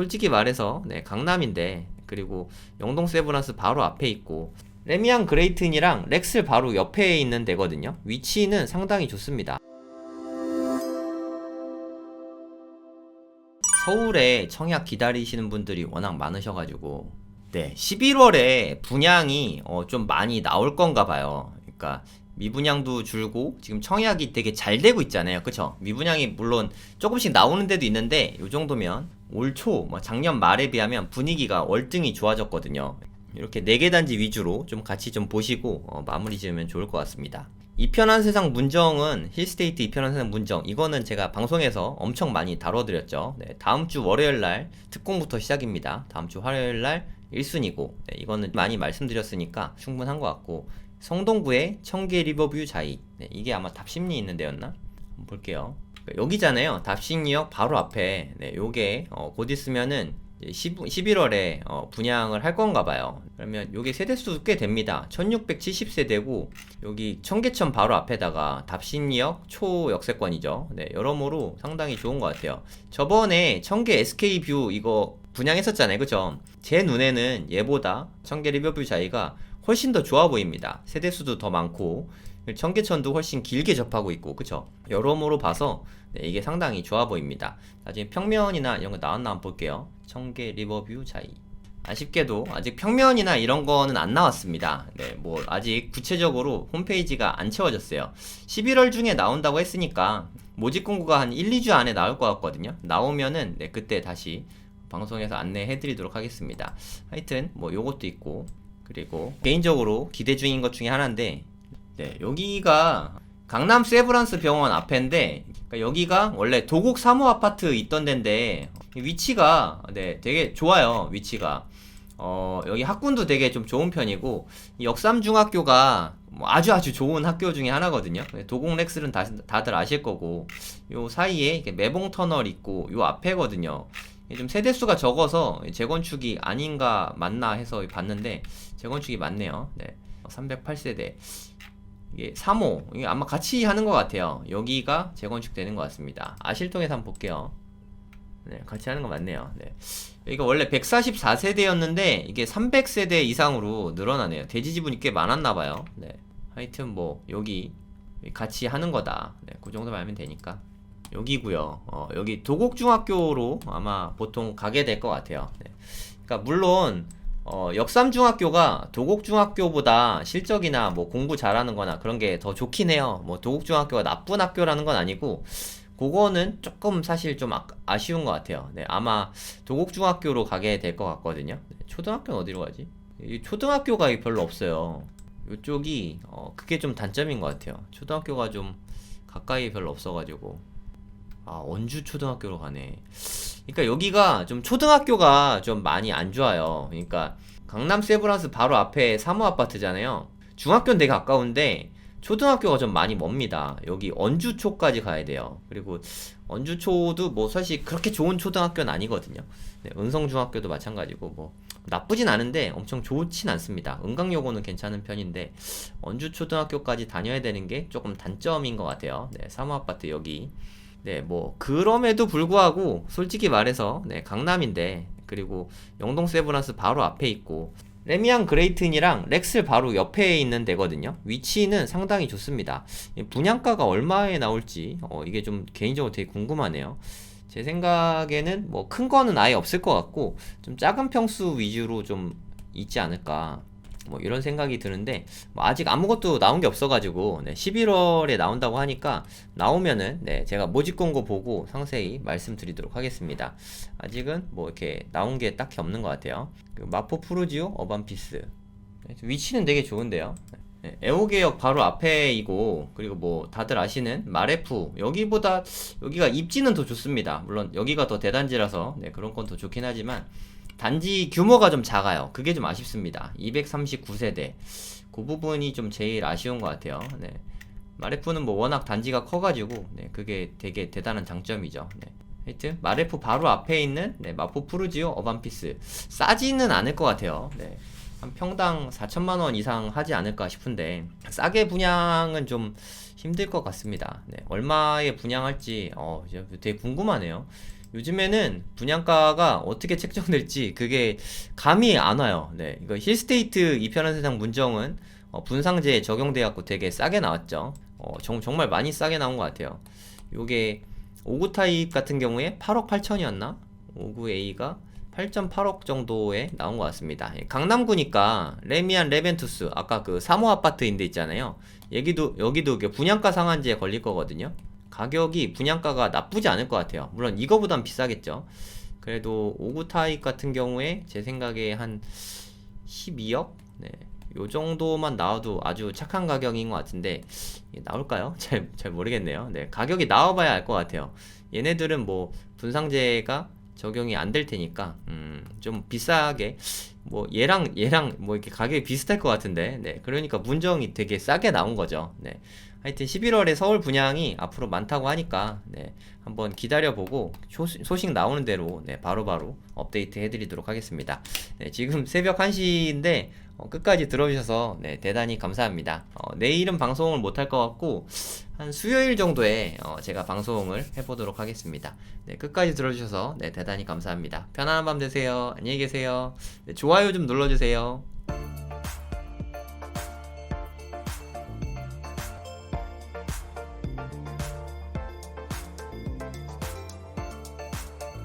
솔직히 말해서 네, 강남인데 그리고 영동 세브란스 바로 앞에 있고 레미안 그레이튼이랑 렉슬 바로 옆에 있는 데거든요. 위치는 상당히 좋습니다. 서울에 청약 기다리시는 분들이 워낙 많으셔가지고 네 11월에 분양이 어, 좀 많이 나올 건가 봐요. 그러니까 미분양도 줄고 지금 청약이 되게 잘 되고 있잖아요. 그쵸? 미분양이 물론 조금씩 나오는 데도 있는데 이 정도면 올 초, 뭐 작년 말에 비하면 분위기가 월등히 좋아졌거든요. 이렇게 4개 단지 위주로 좀 같이 좀 보시고 어, 마무리 지으면 좋을 것 같습니다. 이편한 세상 문정은 힐스테이트 이편한 세상 문정 이거는 제가 방송에서 엄청 많이 다뤄드렸죠. 네, 다음 주 월요일 날 특공부터 시작입니다. 다음 주 화요일 날 1순위고 네, 이거는 많이 말씀드렸으니까 충분한 것 같고 성동구의 청계 리버뷰 자이 네, 이게 아마 답심리 있는 데였나? 볼게요. 여기잖아요. 답심리역 바로 앞에 네, 요게 어, 곧 있으면은 10, 11월에 어, 분양을 할 건가 봐요. 그러면 여기 세대수 꽤 됩니다. 1670세대고 여기 청계천 바로 앞에다가 답신역 초역세권이죠. 네, 여러모로 상당히 좋은 것 같아요. 저번에 청계 SK뷰 이거 분양했었잖아요. 그죠? 제 눈에는 얘보다 청계 리버뷰 자이가 훨씬 더 좋아 보입니다. 세대수도 더 많고 청계천도 훨씬 길게 접하고 있고 그쵸? 여러모로 봐서 네, 이게 상당히 좋아 보입니다. 나중에 평면이나 이런 거 나왔나 한번 볼게요. 청계 리버뷰 자이. 아쉽게도 아직 평면이나 이런 거는 안 나왔습니다. 네, 뭐 아직 구체적으로 홈페이지가 안 채워졌어요. 11월 중에 나온다고 했으니까 모집 공고가 한 1, 2주 안에 나올 것 같거든요. 나오면은 네, 그때 다시 방송에서 안내해 드리도록 하겠습니다. 하여튼 뭐 요것도 있고 그리고 개인적으로 기대 중인 것 중에 하나인데 네, 여기가 강남 세브란스 병원 앞인데 그러니까 여기가 원래 도곡 사무 아파트 있던 데인데 위치가 네 되게 좋아요 위치가. 어 여기 학군도 되게 좀 좋은 편이고 이 역삼중학교가 뭐 아주 아주 좋은 학교 중에 하나거든요. 네, 도곡 렉스는 다, 다들 아실 거고 요 사이에 매봉 터널 있고 요 앞에거든요 좀 세대수가 적어서 재건축이 아닌가 맞나 해서 봤는데 재건축이 맞네요. 네. 308세대. 이게 3호. 이게 아마 같이 하는 것 같아요. 여기가 재건축 되는 것 같습니다. 아실동에서 한번 볼게요. 네 같이 하는 거 맞네요. 네. 여기가 원래 144세대였는데 이게 300세대 이상으로 늘어나네요. 대지 지분이 꽤 많았나 봐요. 네. 하여튼 뭐 여기 같이 하는 거다. 네, 그 정도만 알면 되니까 여기고요 어, 여기 도곡중학교로 아마 보통 가게 될 것 같아요 네. 그러니까 물론 어, 역삼중학교가 도곡중학교보다 실적이나 뭐 공부 잘하는 거나 그런 게 더 좋긴 해요. 뭐 도곡중학교가 나쁜 학교라는 건 아니고, 그거는 조금 사실 좀 아, 쉬운것 같아요. 네, 아마 도곡중학교로 가게 될 것 같거든요. 네, 초등학교는 어디로 가지? 이 초등학교가 별로 없어요. 이쪽이, 어, 그게 좀 단점인 것 같아요. 초등학교가 좀 가까이 별로 없어가지고. 아, 원주 초등학교로 가네. 그러니까 여기가 좀 초등학교가 좀 많이 안 좋아요. 그러니까 강남 세브란스 바로 앞에 사무 아파트잖아요. 중학교는 되게 가까운데 초등학교가 좀 많이 멉니다. 여기 언주초까지 가야 돼요. 그리고 언주초도 뭐 사실 그렇게 좋은 초등학교는 아니거든요. 네, 은성중학교도 마찬가지고 뭐 나쁘진 않은데 엄청 좋진 않습니다. 은강여고는 괜찮은 편인데 언주초등학교까지 다녀야 되는 게 조금 단점인 것 같아요. 네, 사무 아파트 여기 네, 뭐 그럼에도 불구하고 솔직히 말해서 네, 강남인데 그리고 영동 세브란스 바로 앞에 있고 레미안 그레이튼이랑 렉슬 바로 옆에 있는 데거든요. 위치는 상당히 좋습니다. 이 분양가가 얼마에 나올지 어, 이게 좀 개인적으로 되게 궁금하네요. 제 생각에는 뭐 큰 거는 아예 없을 것 같고 좀 작은 평수 위주로 좀 있지 않을까 뭐 이런 생각이 드는데 뭐 아직 아무것도 나온 게 없어가지고 네, 11월에 나온다고 하니까 나오면은 네, 제가 모집 공고 보고 상세히 말씀드리도록 하겠습니다. 아직은 뭐 이렇게 나온 게 딱히 없는 것 같아요. 그 마포 프루지오 어반피스 네, 위치는 되게 좋은데요. 네, 애호개역 바로 앞에이고 그리고 뭐 다들 아시는 마레프 여기보다 여기가 입지는 더 좋습니다. 물론 여기가 더 대단지라서 네, 그런 건 더 좋긴 하지만 단지 규모가 좀 작아요. 그게 좀 아쉽습니다. 239세대. 그 부분이 좀 제일 아쉬운 것 같아요. 네. 마레프는 뭐 워낙 단지가 커가지고, 네, 그게 되게 대단한 장점이죠. 네. 하여튼, 마레프 바로 앞에 있는, 네, 마포 푸르지오 어반피스. 싸지는 않을 것 같아요. 네. 한 평당 4천만 원 이상 하지 않을까 싶은데, 싸게 분양은 좀 힘들 것 같습니다. 네. 얼마에 분양할지, 어, 되게 궁금하네요. 요즘에는 분양가가 어떻게 책정될지 그게 감이 안 와요. 네, 이거 힐스테이트 이편한 세상 문정은 어, 분상제에 적용돼 갖고 되게 싸게 나왔죠. 어, 정, 정말 많이 싸게 나온 것 같아요. 요게 59 타입 같은 경우에 8억 8천이었나? 59A가 8.8억 정도에 나온 것 같습니다. 예, 강남구니까 레미안 레벤투스 아까 그 3호 아파트인데 있잖아요. 여기도 여기도 분양가 상한제에 걸릴 거거든요. 가격이 분양가가 나쁘지 않을 것 같아요. 물론 이거보단 비싸겠죠. 그래도 59 타입 같은 경우에 제 생각에 한 12억? 네. 요 정도만 나와도 아주 착한 가격인 것 같은데 나올까요? 잘, 잘 모르겠네요. 네, 가격이 나와봐야 알 것 같아요. 얘네들은 뭐 분상제가 적용이 안 될 테니까 음, 좀 비싸게 뭐 얘랑 얘랑 뭐 이렇게 가격이 비슷할 것 같은데 네, 그러니까 문정이 되게 싸게 나온 거죠. 네. 하여튼 11월에 서울 분양이 앞으로 많다고 하니까 네, 한번 기다려보고 소식, 나오는 대로 네, 바로바로 업데이트 해드리도록 하겠습니다. 네, 지금 새벽 1시인데 어, 끝까지 들어주셔서 네, 대단히 감사합니다. 어, 내일은 방송을 못할 것 같고 한 수요일 정도에 어, 제가 방송을 해보도록 하겠습니다. 네, 끝까지 들어주셔서 네, 대단히 감사합니다. 편안한 밤 되세요. 안녕히 계세요. 네, 좋아요 좀 눌러주세요.